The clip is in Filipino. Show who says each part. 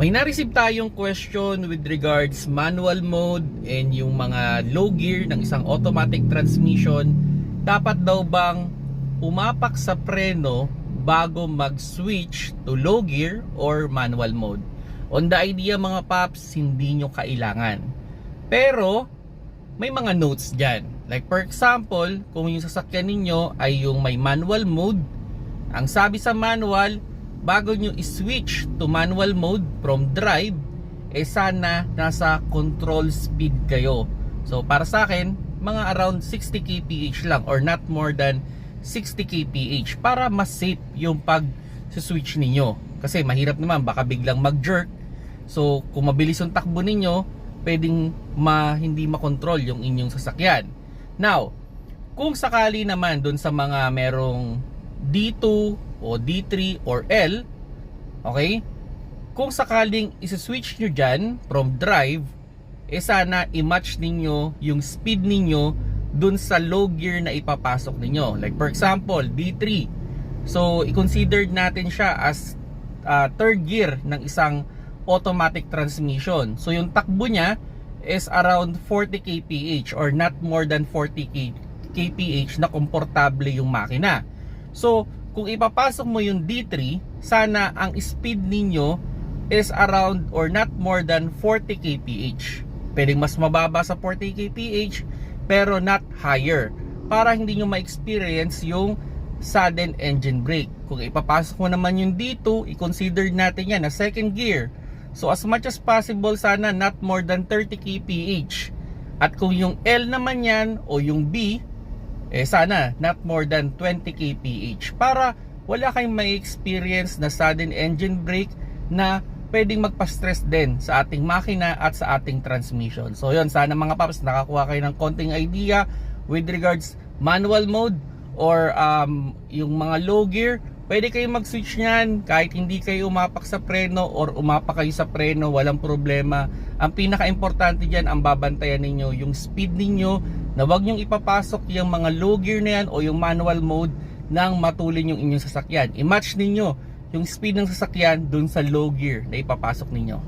Speaker 1: May na-receive tayong question with regards manual mode and yung mga low gear ng isang automatic transmission. Dapat daw bang umapak sa preno bago mag-switch to low gear or manual mode? On the idea mga paps, hindi nyo kailangan. Pero, may mga notes dyan. Like for example, kung yung sasakyan ninyo ay yung may manual mode, ang sabi sa manual, bago nyo i-switch to manual mode from drive, eh sana nasa control speed kayo. So para sa akin, mga around 60 kph lang or not more than 60 kph para mas safe yung pag switch ninyo. Kasi mahirap naman, baka biglang mag-jerk. So kung mabilis yung takbo ninyo, pwedeng ma, hindi makontrol yung inyong sasakyan. Now, kung sakali naman dun sa mga merong D2 o D3 or L, okay? Kung sakaling isi-switch nyo dyan from drive, eh sana i-match ninyo yung speed ninyo dun sa low gear na ipapasok ninyo. Like for example, D3. So, i-consider natin siya as uh, third gear ng isang automatic transmission. So, yung takbo niya is around 40 kph or not more than 40 kph na komportable yung makina. So, kung ipapasok mo yung D3, sana ang speed ninyo is around or not more than 40 kph. Pwedeng mas mababa sa 40 kph pero not higher para hindi nyo ma-experience yung sudden engine brake. Kung ipapasok mo naman yung D2, i-consider natin yan na second gear. So as much as possible sana not more than 30 kph. At kung yung L naman yan o yung B, eh sana not more than 20 kph para wala kayong may experience na sudden engine brake na pwedeng magpa-stress din sa ating makina at sa ating transmission. So yun, sana mga paps nakakuha kayo ng konting idea with regards manual mode or um, yung mga low gear, pwede kayong mag-switch niyan kahit hindi kayo umapak sa preno or umapak kayo sa preno, walang problema. Ang pinaka-importante diyan ang babantayan ninyo yung speed ninyo na wag nyong ipapasok yung mga low gear na yan o yung manual mode nang matulin yung inyong sasakyan. I-match ninyo yung speed ng sasakyan dun sa low gear na ipapasok ninyo.